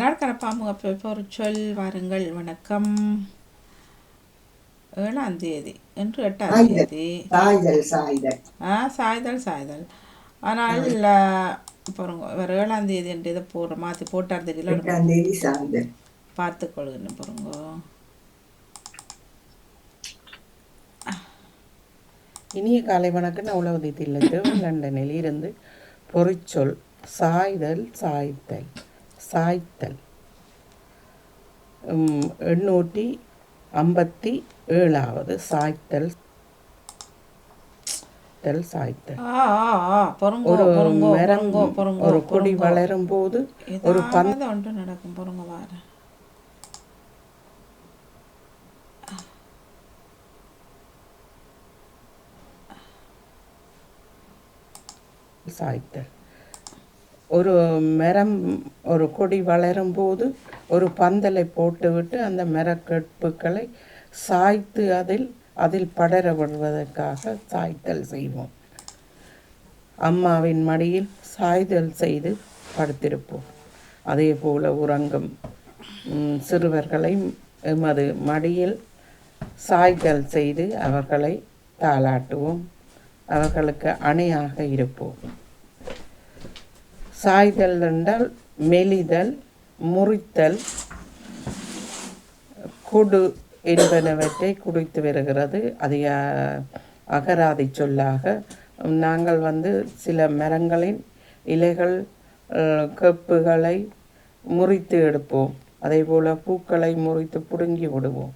நாட்கர பாம்பு ஒரு சொல் வாருங்கள். வணக்கம். ஏழாம் தேதி என்று எட்டாம் சாய்தல் தேதி. சாய்தல் சாய்தல். ஆ சாய்தல் சாய்தல். ஆனால் பாருங்க வேறு ஏழாம் தேதி என்று இதை போடுற மாற்றி போட்டார் தெரியல பார்த்து கொள்ளுங்க பாருங்க. இனிய காலை வணக்கம். உழவதி தில்லத்து லண்டனில் இருந்து பொறிச்சொல் சாய்தல் சாய்த்தல் சாய்த்தல். எண்ணூற்றி ஐம்பத்தி ஏழாவது சாய்த்தல். தல் சாய்த்தல். ஒரு மரம் கொடி வளரும் போது ஒரு ஒன்று நடக்கும் பொறுங்க வார சாய்த்தல். ஒரு மரம் ஒரு கொடி வளரும் போது ஒரு பந்தலை போட்டுவிட்டு அந்த மரக்கற்புகளை சாய்த்து அதில் அதில் படர விடுவதற்காக சாய்த்தல் செய்வோம். அம்மாவின் மடியில் சாய்தல் செய்து படுத்திருப்போம். அதே போல் உறங்கும் சிறுவர்களை எமது மடியில் சாய்தல் செய்து அவர்களை தாளாட்டுவோம். அவர்களுக்கு அணையாக இருப்போம். சாய்தல் என்றால் மெலிதல் முறித்தல் குடு என்பனவற்றை குடித்து வருகிறது. அது அகராதி சொல்லாக. நாங்கள் வந்து சில மரங்களின் இலைகள் கப்புகளை முறித்து எடுப்போம். அதே போல் பூக்களை முறித்து பிடுங்கி விடுவோம்.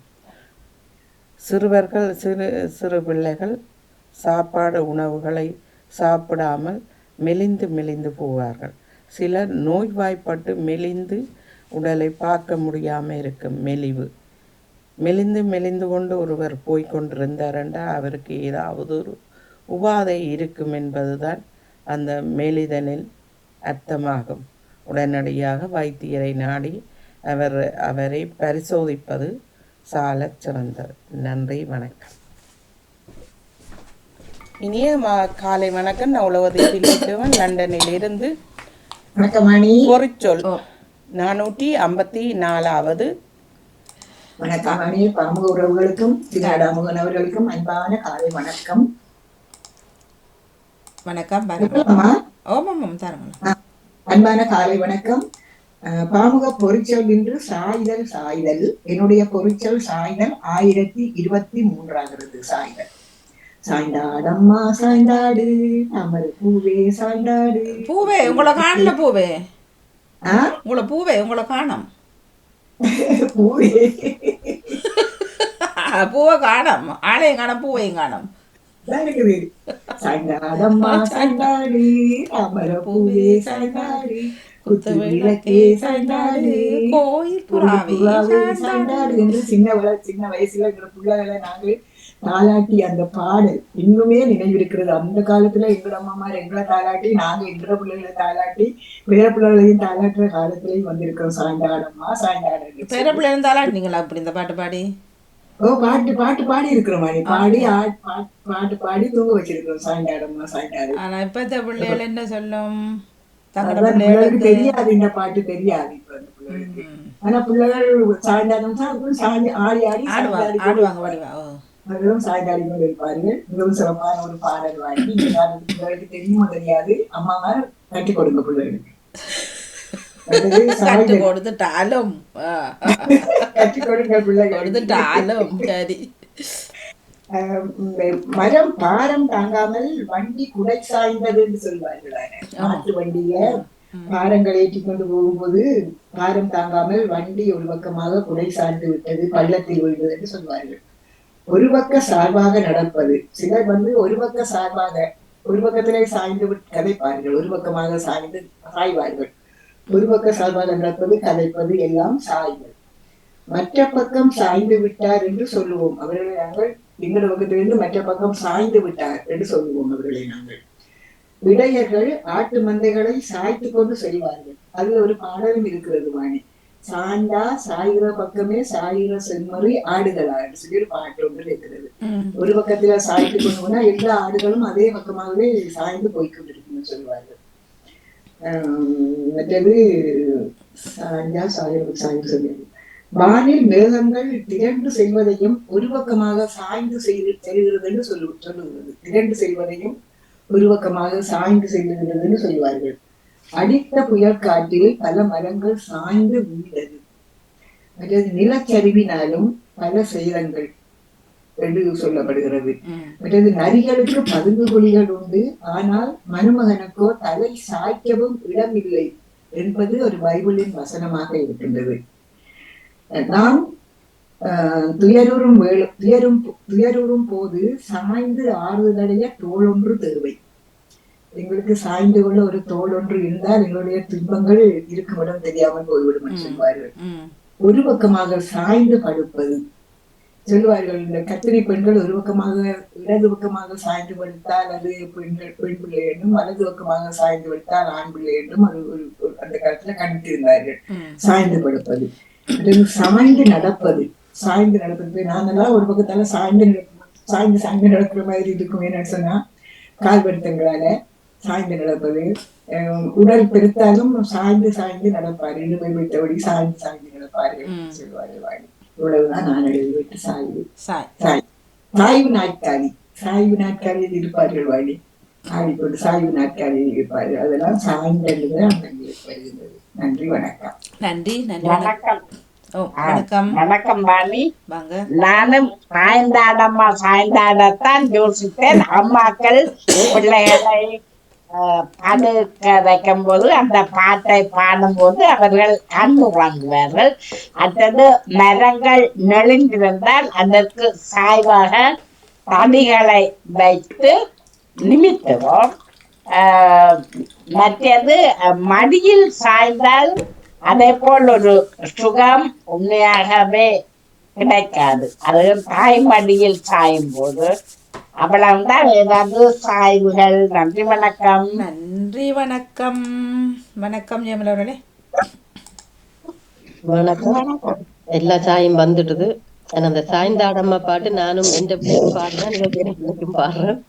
சிறுவர்கள் சிறு சிறு பிள்ளைகள் சாப்பாடு உணவுகளை சாப்பிடாமல் மெலிந்து மெலிந்து போவார்கள். சிலர் நோய்வாய்ப்பட்டு மெலிந்து உடலை பார்க்க முடியாமல் இருக்கும் மெலிவு. மெலிந்து மெலிந்து கொண்டு ஒருவர் போய்க் என்றால் அவருக்கு ஏதாவது ஒரு உபாதை இருக்கும் என்பதுதான் அந்த மெலிதலில் அர்த்தமாகும். உடனடியாக வைத்தியரை நாடி அவர் அவரை பரிசோதிப்பது சால சிறந்தது. நன்றி வணக்கம். இனிய மா- காலை வணக்கம். நான் உழவதி பிள்ளைத்தவன் லண்டனில் இருந்து பொறிச்சொல். நானூற்றி ஐம்பத்தி நாலாவது. வணக்கம் மணி பாமுக உறவுகளுக்கும் திராடாமுகன் அவர்களுக்கும் அன்பான காலை வணக்கம். வணக்கம் அன்பான காலை வணக்கம். பாமுக பொறிச்சொல் இன்று சாய்தல் சாய்தல் என்னுடைய பொறிச்சொல் சாய்தல் ஆயிரத்தி இருபத்தி மூன்றாகிறது சாய்தல் சாய்ந்தாடம்மா சாய்ந்தாடு. அமர் பூவே சாய்ந்தாடு. பூவே உங்களை காணல பூவே? உங்களை பூவே உங்களை காணோம். பூவே. பூவை காணோம். ஆளையும் காணோம் பூவையும் காணோம். சாய்ந்தாடம்மா சாய்ந்தாடு. அமர பூவே சாய்ந்தாடு. கோயில் புறாவே சாய்ந்தாடு. என்று சின்ன சின்ன வயசுல இருக்கிற பிள்ளைகளை நாங்கள் தாலாட்டி அந்த பாடல் இன்னுமே நினைவிருக்கிறது. அந்த காலத்துல எங்களோட அம்மாமார் எங்களை தாலாட்டி நாங்க எங்களோட பிள்ளைகளை தாலாட்டி வேற பிள்ளைகளையும் தாலாட்டுற காலத்திலையும் வந்திருக்கிறோம் சாய்ந்தாடம்மா சாய்ந்தாடு பேர பிள்ளை இருந்தாலும் நீங்களா அப்படி இந்த பாட்டு பாடி? ஓ பாட்டு பாட்டு பாடி இருக்கிறோம் மணி பாடி பாட்டு பாடி தூங்க வச்சிருக்கிறோம் சாய்ந்தாடம்மா சாய்ந்தாடு ஆனா இப்பத்த பிள்ளைகள் என்ன சொல்லும்? தெரியாது இந்த பாட்டு தெரியாது இப்ப ஆனா பிள்ளைகள் தான் சாய்ந்து ஆடி ஆடி ஆடுவாங்க அவர்களும் சாய்ந்தாடி கொண்டு இருப்பார்கள். மிகவும் சிறப்பான ஒரு பாடல் வாங்கி பிள்ளைகளுக்கு தெரியுமோ தெரியாது அம்மாமார் கொடுங்க பிள்ளைகளுக்கு. கட்டு கொடுங்க பிள்ளைகள் கொடுத்துட்டாலும் சரி. ஆஹ் இந்த மரம் பாரம் தாங்காமல் வண்டி குடை சாய்ந்தது என்று சொல்வார்கள் மாட்டு வண்டிய பாரங்கள் ஏற்றி கொண்டு போகும்போது பாரம் தாங்காமல் வண்டி ஒரு பக்கமாக குடை சாய்ந்து விட்டது பள்ளத்தில் விழுந்தது என்று சொல்வார்கள். ஒரு பக்க சார்பாக நடப்பது. சிலர் வந்து ஒரு பக்க சார்பாக ஒரு பக்கத்திலே சாய்ந்து கதைப்பார்கள். ஒரு பக்கமாக சாய்ந்து சாய்வார்கள். ஒரு பக்க சார்பாக நடப்பது கதைப்பது எல்லாம் சாய்வு. மற்ற பக்கம் சாய்ந்து விட்டார் என்று சொல்லுவோம். அவர்களை நாங்கள் எங்களோட பக்கத்திலிருந்து மற்ற பக்கம் சாய்ந்து விட்டார் என்று சொல்லுவோம் அவர்களை நாங்கள். இடையர்கள் ஆட்டு மந்தைகளை சாய்த்து கொண்டு செல்வார்கள். அது ஒரு பாடலும் இருக்கிறது வாணி. சாய்ந்தா சாயிற பக்கமே சாயிற செம்மறி ஆடுகளா. என்று சொல்லி ஒரு பாட்டு ஒன்று இருக்கிறது. ஒரு பக்கத்துல சாய்த்து கொண்டு போனா எல்லா ஆடுகளும் அதே பக்கமாகவே சாய்ந்து போய்க்கொண்டிருக்கும்னு சொல்லுவார்கள். மற்றது சாய்ந்தா சாய்வு சாய்ந்து சொல்லியது வானில் மேகங்கள் திரண்டு செல்வதையும் ஒரு பக்கமாக சாய்ந்து செய்து செல்கிறது என்று சொல்லு சொல்லுகிறது. திரண்டு செல்வதையும் ஒரு பக்கமாக சாய்ந்து செல்லுகிறதுன்னு சொல்லுவார்கள். அடித்த புயல் காற்றில் பல மரங்கள் சாய்ந்து விழுந்தது. மற்றது நிலச்சரிவினாலும் பல சேதங்கள் என்று சொல்லப்படுகிறது. மற்றது நரிகளுக்கு பதுங்கு குழிகள் உண்டு. ஆனால் மருமகனுக்கோ தலை சாய்க்கவும் இடமில்லை என்பது ஒரு பைபிளின் வசனமாக இருக்கின்றது. நாம் ஆஹ், துயருறும் வேள துயரும் துயருறும் போது சாய்ந்து ஆறுதலடைய தோளொன்று தேவை. எங்களுக்கு சாய்ந்து கொள்ள ஒரு தோள் ஒன்று இருந்தால் எங்களுடைய துன்பங்கள் இருக்கும் இடம் தெரியாமல் போய்விடும் சொல்வார்கள். ஒரு பக்கமாக சாய்ந்து படுப்பது. சொல்லுவார்கள் இந்த கத்திரி பெண்கள் ஒரு பக்கமாக இடது பக்கமாக சாய்ந்து படுத்தால் அது பெண்கள் பெண் பிள்ளை என்றும் வலது பக்கமாக சாய்ந்து படுத்தால் ஆண் பிள்ளை என்றும் அது ஒரு அந்த காலத்துல கண்டிருந்தார்கள் சாய்ந்து படுப்பது. சாய்ந்து நடப்பது. சாய்ந்து நடப்பது. நாங்கெல்லாம் ஒரு பக்கத்தால சாய்ந்து. சாய்ந்து சாய்ந்து நடக்கிற மாதிரி இருக்கும் என்னன்னு சொன்னா கால் வருத்தங்களால சாய்ந்து நடப்பது. உடல் பெருத்தாலும் சாய்ந்து சாய்ந்து நடப்பார். இடுமை வைத்தபடி சாய்ந்து சாய்ந்து நடப்பார்கள் ம். சொல்வார்கள் வாணி இவ்வளவுதான் நான் எழுதி விட்டு சாய்வு. சாய். சாய். சாய்வு நாட்காலி. சாய்வு நாட்காலியில் இருப்பார்கள் வாணி ஆடிக்கொண்டு சாய்வு நாட்காலியில் இருப்பார்கள் அதெல்லாம் சாய்ந்தது அந்த வருகின்றது. நன்றி வணக்கம். நன்றி நன்றி. வணக்கம். வணக்கம். ஓ வணக்கம் வாங்க. நானும் சாய்ந்தாடம்மா சாய்ந்தாடத்தான் யோசித்தேன். அம்மாக்கள் பிள்ளைகளை படுக்க வைக்கும் போது அந்த பாட்டை பாடும்போது அவர்கள் கண்ணு வாங்குவார்கள் அடுத்தது மரங்கள் நெளிந்திருந்தால் அதற்கு சாய்வாக தடிகளை வைத்து நிமித்துவோம். ஆஹ், மற்றது மடியில் சாய்ந்தால் அதே போல் ஒரு சுகம் உண்மையாகவே கிடைக்காது. அது தாய் மடியில் சாயும் போது அவ்வளவுதான் ஏதாவது சாய்வுகள். நன்றி வணக்கம். நன்றி வணக்கம். வணக்கம் ஜெயமலா அவர்களே. வணக்கம். எல்லா சாயும் வந்துடுது. ஆனா அந்த சாய்ந்தாடம்மா பாட்டு நானும் எந்த பிள்ளைக்கும் பாடுறேன். பிள்ளைக்கும் பாடுறேன்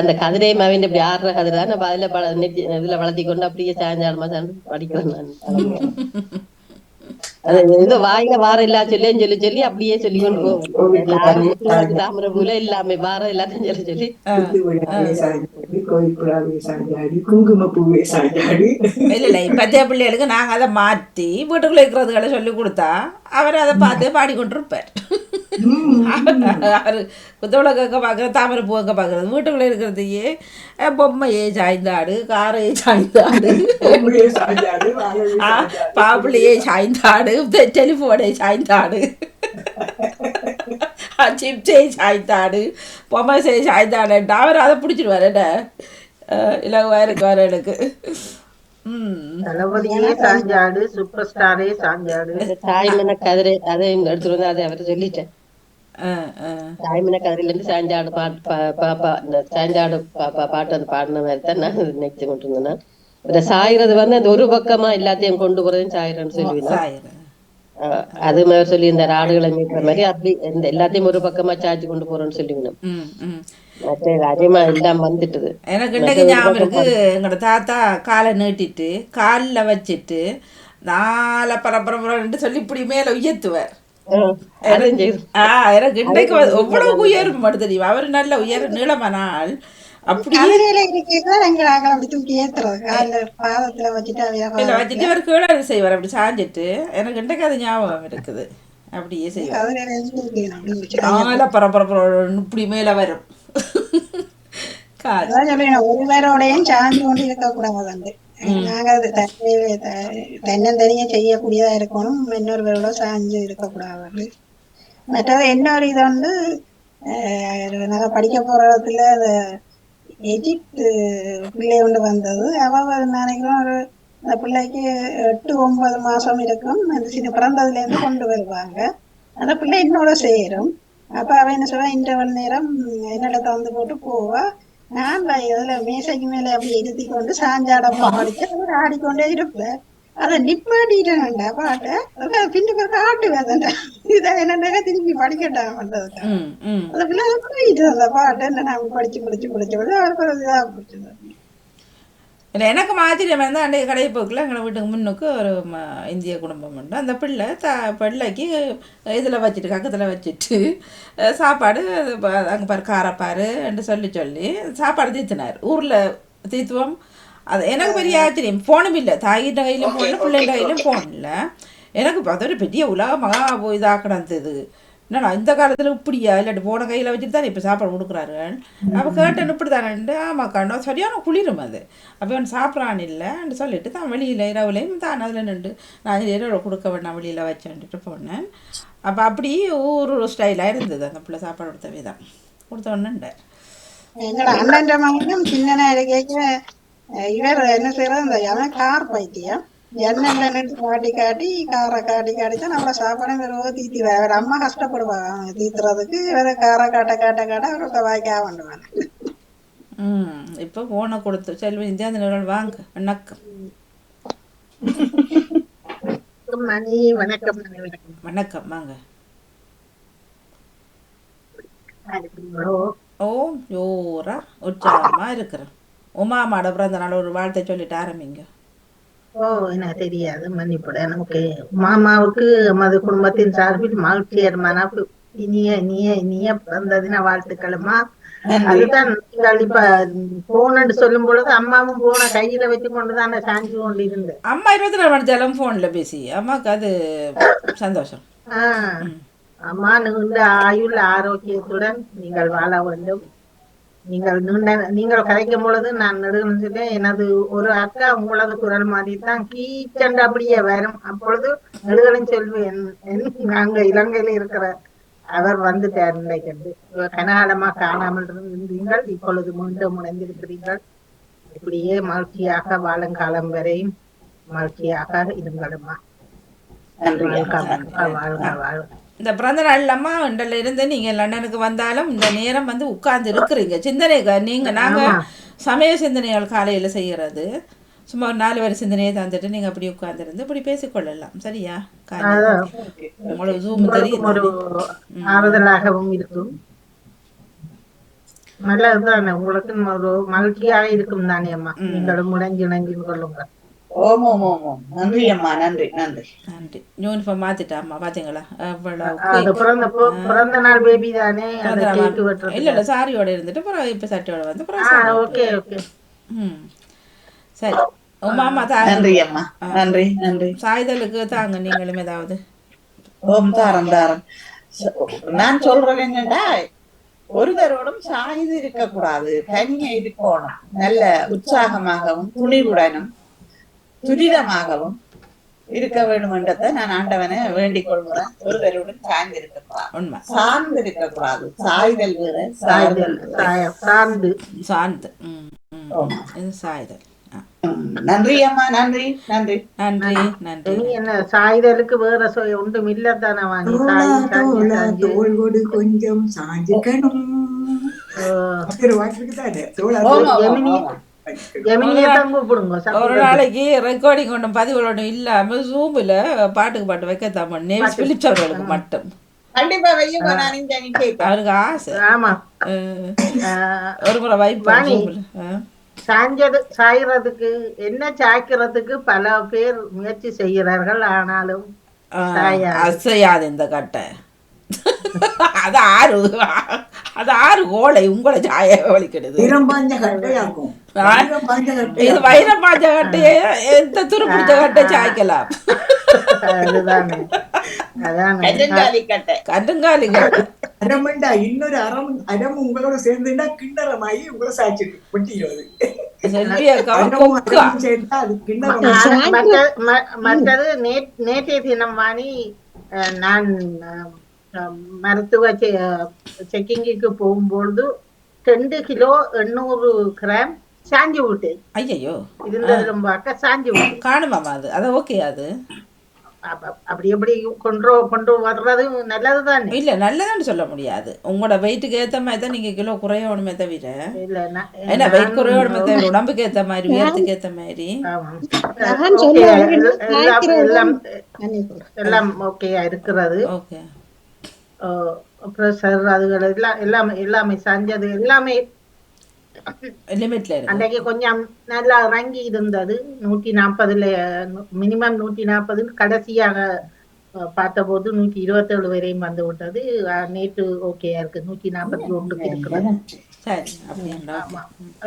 அந்த கதிரை மாவின் இப்படி ஆடுற கதிரை தான் நம்ம அதுல இதுல வளர்த்தி கொண்டு அப்படியே சாய்ந்தாடமா சாய்ந்து படிக்கிறேன் நான். ஏதோ வாயில வாரம் இல்லா சொல்லேன்னு சொல்லி சொல்லி அப்படியே சொல்லி கொண்டு போவோம். தாமரை பூல எல்லாமே வாரம் எல்லாத்தையும் சொல்லி சொல்லி. இல்ல இல்ல இப்பத்திய பிள்ளைகளுக்கு நாங்க அதை மாத்தி வீட்டுக்குள்ள இருக்கிறதுகளை சொல்லி கொடுத்தா அவர் அதை பார்த்து பாடிக்கொண்டிருப்பார். அவர் குத்தவளை கேட்க பார்க்குறது தாமரை பூ கேட்க பார்க்குறது வீட்டுக்குள்ள இருக்கிறதையே பொம்மையே சாய்ந்தாடு காரையே சாய்ந்தாடு. பாப்பிளையே சாய்ந்தாடு டெலிஃபோனை சாய்ந்தாடு சிப்ஸே சாய்ந்தாடு பொம்மை செய் சாய்ந்தாடுன்ட்டு அவர் அதை பிடிச்சிடுவார் என்ன அஹ், இலகுவா இருக்குவார் எனக்கு தளபதியே சாஞ்சாடு சூப்பர் ஸ்டாரே சாஞ்சாடு அந்த தாய்மன கதிரை அதையும் எடுத்துட்டு வந்து அதை அவர் சொல்லிட்டேன் தாய்மன கதிரையில இருந்து சாய்ந்தாடு பாட்டு பா- பா- பா- இந்த சாய்ந்தாடு பா- பா- பாட்டு அந்த பாடின மாதிரி தான் நான் நினைச்சு கொண்டு இருந்தேன் இந்த சாயிறது வந்து அந்த ஒரு பக்கமா எல்லாத்தையும் கொண்டு போறதையும் சாயிரன்னு சொல்லுவீங்க. அது மாதிரி சொல்லி இந்த ஆடுகளை மீட்கிற மாதிரி அப்படி இந்த எல்லாத்தையும் ஒரு பக்கமா சாய்ச்சி கொண்டு போறோம்னு சொல்லுவீங்க ம் ம். மற்ற அதிகமா எல்லாம் வந்துட்டுது. எனக்கு இன்னைக்கு ஞாபகம் இருக்கு எங்களோட தாத்தா காலை நீட்டிட்டு காலில் வச்சுட்டு நாளை பரபரப்புறன்ட்டு சொல்லி இப்படி மேலே உயர்த்துவார். இன்னைக்கு எவ்வளவு உயரம் மட்டும் தெரியும் அவர் நல்ல உயர நீளமான ஆள் அப்படியே கதிரையில இருக்கிறதா எங்க நாங்கள் அப்படி தூக்கி ஏத்துறது. கால பாதத்துல வச்சுட்டு அவைய இதில் வச்சுட்டு அவர் கீழே செய்வார். அப்படி சாஞ்சிட்டு எனக்கு இன்றைக்கு அது ஞாபகம் இருக்குது. அப்படியே செய்வார். பரபரப்புறம் இப்படி மேலே வரும். ஒரு பேரோடையும் சார்ந்து கொண்டு இருக்க கூடாது வந்து நாங்க அது தன்னந்தனியா செய்யக்கூடியதா இருக்கணும் இன்னொரு பேரோட சாஞ்சு இருக்கக்கூடாது மற்றது இன்னொரு இது வந்து அஹ், நாங்க படிக்க போற இடத்துல அந்த எஜிப்து பிள்ளை கொண்டு வந்தது அவ நினைக்கிறோம் ஒரு அந்த பிள்ளைக்கு எட்டு ஒன்பது மாசம் இருக்கும் அந்த சின்ன பிறந்ததுல இருந்து கொண்டு வருவாங்க அந்த பிள்ளை என்னோட சேரும் அப்ப அவ என்ன சொல்றா இன்டர்வல் நேரம் என்னோட தந்து போட்டு போவா நான் இதுல மேசைக்கு மேல அப்படி இருத்தி கொண்டு சாஞ்சாடம் படிச்சு அவர் ஆடிக்கொண்டே இருப்பேன் அதை நிப்பாட்டிட்டேன்டா பாட்டை. அதான் பின்னுக்கு ஆட்டு வேதண்டா இதை என்ன திருப்பி படிக்கட்டான் பண்றதுக்கு அந்த பிள்ளை போயிட்டு அந்த பாட்டை. என்ன நான் படிச்சு படிச்சு படிச்சு அவருக்கு இதாக பிடிச்சது இல்லை எனக்கு ஆச்சரியம் வந்து அன்றைய கடை போக்கில் எங்களை வீட்டுக்கு முன்னுக்கு ஒரு இந்திய குடும்பம் உண்டு. அந்த பிள்ளை த பிள்ளைக்கு இதில் வச்சுட்டு கக்கத்தில் வச்சுட்டு சாப்பாடு அங்கே பாரு காரப்பாரு என்று சொல்லி சொல்லி சாப்பாடு தீர்த்தினார் ஊரில் தீர்த்துவோம் அது எனக்கு பெரிய ஆச்சரியம். ஃபோனும் இல்லை. தாயிட்ட கையிலும் ஃபோன் இல்லை பிள்ளைங்க கையிலும் ஃபோன் இல்லை எனக்கு ஒரு பெரிய உலகமாக போய் இதாக கிடந்தது என்னடா இந்த காலத்தில் இப்படியா? இல்லாட்டி போன கையில் வச்சுட்டு தான் இப்போ சாப்பாடு கொடுக்குறாரு அப்போ கேட்டேன் இப்படி தானே? ஆமாம் கண்டோம் சரியான குளிரும் அது. அப்போ அவன் சாப்பிட்றான் இல்லைன்னு சொல்லிட்டு தான் வெளியில் இரவுலையும் தான் அதில் நின்று நான் இரவு கொடுக்க வேண்டாம் வெளியில் வச்சேன்ட்டு போனேன் அப்போ அப்படி ஊர் ஸ்டைலாக இருந்தது அந்த பிள்ளை சாப்பாடு கொடுத்த விதம். கொடுத்த உடனே சின்ன அண்ணன் மகனும் சின்னனா இருக்க இவர் என்ன செய்யறது இந்த கார் பைத்தியம் எண்ணெய்ல நின்று காட்டி காட்டி காரை காட்டி காட்டி தான் நம்மள சாப்பாடு வெறும் தீத்திடுவார் அவர் அம்மா கஷ்டப்படுவாங்க. அவங்க தீத்துறதுக்கு இவரை காரை காட்ட காட்ட காட்ட அவருக்கு வாய்க்கா பண்ணுவாங்க ம் இப்போ ஃபோனை கொடுத்து செல்வி இந்தியா அந்த வாங்க வணக்கம். வணக்கம் வணக்கம் வாங்க? ஓ ஜோரா உற்சாகமாக இருக்கிறேன். உமாமாட பிறந்த நாள் ஒரு வாழ்த்தை சொல்லிட்டு ஆரம்பிங்க. ஓ எனக்கு தெரியாது மன்னிப்புட. நமக்கு மாமாவுக்கு மது குடும்பத்தின் சார்பில் மகிழ்ச்சியர் மனப்பு இனிய இனிய இனிய பிறந்த தின வாழ்த்துக்களுமா. அதுதான் நீங்கள் இப்ப போனன்னு சொல்லும் பொழுது அம்மாவும் போன கையில வச்சு கொண்டுதானே சாஞ்சு கொண்டு இருந்தேன் அம்மா இருபத்தி நாலு மணி நேரம் ஃபோனில் பேசி அம்மாவுக்கு அது சந்தோஷம். ஆஹ் அம்மா நீண்ட ஆயுள் ஆரோக்கியத்துடன் நீங்கள் வாழ வேண்டும். நீங்கள் நீங்கள் கதைக்கும் பொழுது நான் நெடுகின்ற எனது ஒரு அக்கா உங்களது குரல் மாதிரி தான் கீச்சண்டு அப்படியே வரும். அப்பொழுது நெடுகளும் சொல்வேன் நாங்க இலங்கையில இருக்கிற அவர் வந்துட்டார் இன்றைக்கு கனகாலமா காணாமல் இருந்தீர்கள் இப்பொழுது மீண்டும் இணைந்திருக்கிறீர்கள். இப்படியே மகிழ்ச்சியாக வாழும் காலம் வரையும் மகிழ்ச்சியாக இருங்களுமா வாழ்க வாழ்க வாழ்க. இந்த பிறந்த நாள் இண்டல இருந்து நீங்கள் லண்டனுக்கு வந்தாலும் இந்த நேரம் வந்து உட்கார்ந்து இருக்கிறீங்க. சிந்தனைக்கு நீங்கள் நாங்கள் சமய சிந்தனைகள் காலையில் செய்கிறது சும்மா ஒரு நாலு வரை சிந்தனையை தந்துட்டு நீங்கள் அப்படி உட்கார்ந்துருந்து இப்படி பேசிக்கொள்ளலாம். சரியா. உங்களுக்கு ஜூம் தெரியும் ஆறுதலாகவும் இருக்கும். நல்லதுதானே. உங்களுக்கு ஒரு மகிழ்ச்சியாக இருக்கும் தானே அம்மா நீங்களும் முடங்கி இணங்கி கொள்ளுங்க ஓம் ஓம் ஓம் ஓம் நன்றி அம்மா நன்றி நன்றி நன்றி யூனிஃபார்ம் மாத்திட்டா அம்மா பாத்தீங்களா அவ்வளவு பிறந்த பிறந்த நாள் பேபி தானே இல்ல இல்ல சாரியோட இருந்துட்டு அப்புறம் இப்ப சட்டையோட வந்து அப்புறம். ஓகே ஓகே ம் சரி உமாமா தாங்க நன்றி அம்மா நன்றி நன்றி சாய்தலுக்கு தாங்க நீங்களும் ஏதாவது ஓம் தாரம் நான் சொல்றது என்னடா ஒருவரோடும் சாய்ந்து இருக்க கூடாது தனியே இருக்கணும் நல்ல உற்சாகமாகவும் துணிவுடனும் துரிதமாகவும் இருக்க வேண்டும் என்றதை நான் ஆண்டவனை வேண்டிக் கொள்கிறேன். ஒருவருடன் சாய்ந்து இருக்க கூடாது உண்மை. சார்ந்து இருக்க கூடாது சாய்தல் வேற. சாய்தல் சார்ந்து. இது சாய்தல். நன்றி அம்மா நன்றி நன்றி. நன்றி நன்றி. என்ன சாய்தலுக்கு வேற ஒன்றும் இல்லத்தானே வாங்கி தோளா சாய் சாஞ்சி தோளா சாஞ்சி தோள் கொடு கொஞ்சம் சாஞ்சுக்கணும். ஒரு நாளைக்கு ரெக்கார்டிங் ஒன்றும் பதிவுகள் ஒன்றும் இல்லாம ஜூமில் பாட்டுக்கு பாட்டு வைக்க தான் நேம்ஸ் பிலிப்ஸ் அவர்களுக்கு மட்டும். கண்டிப்பா நான் கேட்க அவருக்கு ஆசை. ஆமா. ஒரு முறை ஆ. சாஞ்சது சாய்றதுக்கு என்ன சாய்க்கிறதுக்கு பல பேர் முயற்சி செய்கிறார்கள் ஆனாலும். அசையாது இந்த கட்டை. அது ஆறு. அது ஆறு கோலை உங்களை? வீரம் பாஞ்ச இது வைரம் பாஞ்ச கட்டையே எந்த துருப்பிடிச்ச கட்டை சாய்க்கலாம் கஜங்காலி கட்டை அரமண்டா இன்னொரு அறம் அரம் உங்களோட சேர்ந்துட்டா கிண்ணறமாயி உங்களை சாய்ச்சிட்டு கொட்டிடுவது மற்றது நேற்றைய தினம் வாணி அஹ், நான் மருத்துவ செக்கிங்குக்கு போகும்பொழுது ரெண்டு கிலோ எண்ணூறு கிராம் சாஞ்சி விட்டேன் ஐயையோ இருந்தது ரொம்ப அக்கா சாஞ்சி விட்டேன் காணுமாமா அது அது ஓகே அது அப்ப- அப்படி எப்படி கொண்டு கொண்டு வர்றது நல்லது தானே இல்ல நல்லதான்னு சொல்ல முடியாது உங்களோட வெயிட்டுக்கு ஏத்த மாதிரி தான் நீங்க கிலோ குறையணுமே தவிர இல்ல என்ன வெயிட் குறையணுமே தவிர உடம்புக்கு ஏத்த மாதிரி உயரத்துக்கு ஏத்த மாதிரி எல்லாம். எல்லாம் ஓகேயா இருக்கிறது ஓகே ப்ரெஷர் அதுகள் எல்லாம் எல்லாமே எல்லாமே செஞ்சது எல்லாமே அன்றைக்கு கொஞ்சம் நல்லா இறங்கி இருந்தது. நூற்றி நாற்பதுல மினிமம் நூற்றி நாற்பது கடைசியாக பார்த்தபோது நூற்றி இருபத்தேழு வரையும் வந்து விட்டது. நேற்று ஓகேயா இருக்கு. நூற்றி நாற்பத்தி ஒன்றுக்கு இருக்கிறது.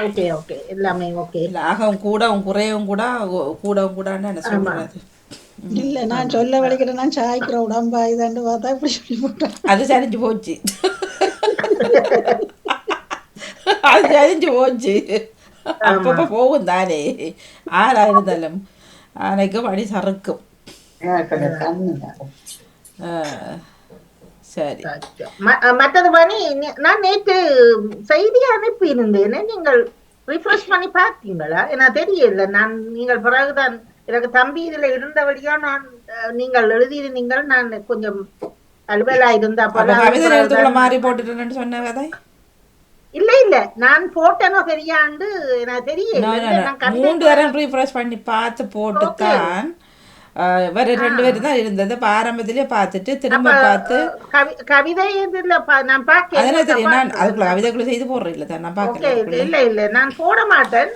ஓகே ஓகே எல்லாமே ஓகே ஆகவும் கூடவும் குறையவும் கூட கூடவும் கூடான்னு என்ன சொல்றது இல்ல நான் சொல்ல வலிக்கிறேன் நான் சாய்க்கிற உடம்பா இதாண்டு பார்த்தா இப்படி சொல்லி போட்டேன் அது சரிஞ்சு போச்சு. அது சரிஞ்சு போச்சு. அப்பப்ப போகும் தானே. ஆறா இருந்தாலும் ஆனைக்கு வழி சறுக்கும். சரி. மற்றது நே- நான் நேற்று செய்தி அனுப்பி இருந்தேன் நீங்கள் ரிஃப்ரெஷ் பண்ணி பார்த்தீங்களா? எனக்கு தெரியல. நான் நீங்கள் பிறகுதான் எனக்கு தம்பி இதுல இருந்தபடியா நான் நீங்கள் எழுதியிருந்தீங்கள் நான் கொஞ்சம் அலுவலா இருந்த கதை? இல்ல இல்ல. நான் போட்டேனோ no. நான் கவிதை மூன்று தரம் ரீஃப்ரெஷ் பண்ணி பார்த்து போட்டு தான் வேற ரெண்டு பேரும் தான் இருந்தது. ஆரம்பத்திலே பார்த்துட்டு திரும்ப பார்த்து கவி- கவிதை இதுல நான் அதெல்லாம் தெரியும். நான் பார்க்க அதுக்குள்ள கவிதைக்குள்ள செய்து போடுறேன் இல்ல நான் பார்க்கல இல்ல இல்ல. நான் போட மாட்டேன்.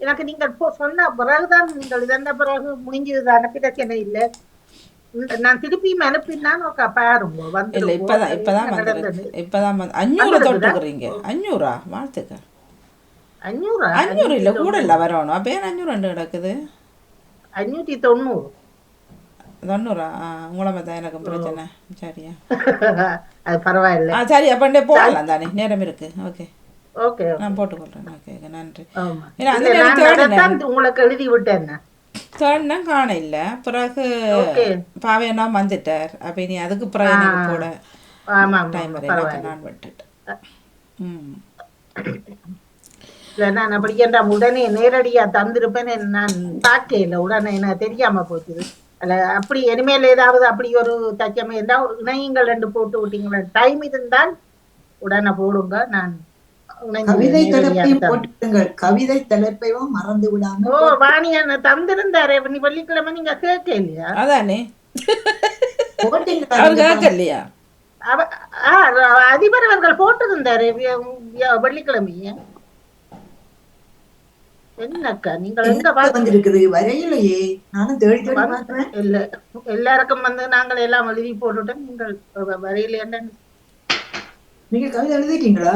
எனக்கு நீங்கள் சொன்ன பிறகுதான் நீங்கள் இதந்த பிறகு முடிஞ்சதுதான பிரச்சனை இல்ல? நான் திருப்பியும் அனுப்பினான் ஒரு பாருங்க வந்து இல்ல இப்பதான் இப்பதான் இப்பதான் வந்து அஞ்சூறு தொட்டுக்கிறீங்க அஞ்சூறா? வாழ்த்துக்க அஞ்சூறா? அஞ்சூறு இல்ல கூட இல்ல வரணும். அப்ப ஏன் அஞ்சூறு ரெண்டு கிடக்குது? அஞ்சூத்தி தொண்ணூறு. தொண்ணூறா? உங்களை தான் எனக்கு பிரச்சனை. சரியா. அது பரவாயில்ல. சரி அப்ப போடலாம் தானே. நேரம் இருக்கு. ஓகே. ஓகே நான் போட்டுக்கொள்றேன். ஓகே நன்றி. ஏன்னா அந்த இல்ல, நேரம் உங்களுக்கு எழுதி விட்டேன் தேடினா காண இல்ல. பிறகு. பாவையனா வந்துட்டார். அப்ப இனி அதுக்கு பிறகு எனக்கு போட டைம் ஆமா வரை எனக்கு பரவாயில்ல. நான் விட்டுட்டேன். இல்ல நான் அப்படி உடனே நேரடியா தந்திருப்பேன். நான் பார்க்கல உடனே எனக்கு தெரியாம போச்சுது. அல்ல அப்படி இனிமேல் ஏதாவது அப்படி ஒரு தச்சமே இருந்தா ஒரு இணையங்கள் ரெண்டு போட்டு விட்டீங்களா. டைம் இருந்தால் உடனே போடுங்க. நான் கவிதை தலைப்பையும். போட்டுடுங்கள் கவிதை தலைப்பையும் மறந்து விடாம ஓ வாணி தந்திருந்தாரே நீ வெள்ளிக்கிழமை நீங்க கேட்க இல்லையா? அதானே? போட்டீங்களா அதிபர் அவர்கள் போட்டிருந்தாரு வெள்ளிக்கிழமையே. என்னக்கா நீங்கள் எங்க வந்திருக்குது? வரையிலையே. நானும் தேடி இல்ல எல்லாருக்கும் வந்து நாங்கள் எல்லாம் எழுதி போட்டுட்டோம். நீங்கள் வரையில என்ன? நீங்க கவிதை எழுதிட்டீங்களா?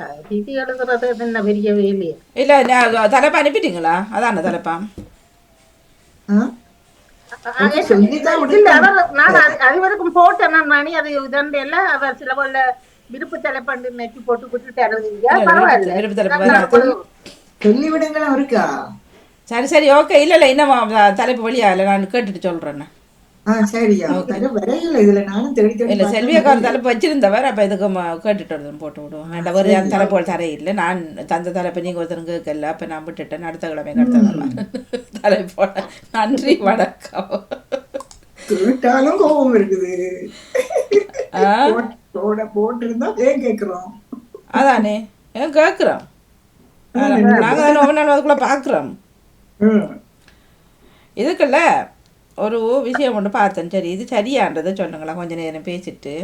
கவிதை எழுதுறது என்ன பெரிய வேலையே இல்ல நான் தலைப்பா அனுப்பிட்டீங்களா அதானே தலைப்பா அதுவரைக்கும் போட்டேன் மணி அது இதண்டு எல்லாம் அவர் சில போல விருப்பு தலைப்பண்டு நெட்டி போட்டு விட்டுட்டாரு இல்ல, பரவாயில்ல விருப்பு தலைப்பு நான் வராது. ஒரு- சொல்லி விடுங்களும் இருக்கா சரி சரி ஓகே இல்ல இல்ல இன்னும் தலைப்பு வழியா இல்ல நான் கேட்டுட்டு சொல்றேன் சரியா. வரையில இதுல நானும் தேடி தேடி இல்ல பார்த்தேன். செல்வியக்கா ஒரு தலைப்பு வச்சிருந்தவர் அப்ப இதுக்கு கேட்டுட்டு வருதுன்னு போட்டு விடுவோம். ஒரு அந்த தலைப்பு தர இல்லை. நான் தந்த தலைப்பை நீங்க ஒருத்தரும் கேட்கல. அப்ப நான் விட்டுட்டேன். அடுத்த கிழமை அடுத்த தலைப்போட நன்றி வணக்கம். கேட்டாலும் கோபம் இருக்குது? போட்- போட போட்டிருந்தா ஏன் கேக்குறோம்? அதானே. ஏன் கேட்குறோம் நாங்க தானே ஒவ்வொரு நாள் அதுக்குள்ள பாக்குறோம். ம். ஒரு விஷயம் ஒன்று பார்த்தேன். சரி இது சரியான்றதை சொல்லுங்களேன். கொஞ்ச நேரம் பேசிட்டு.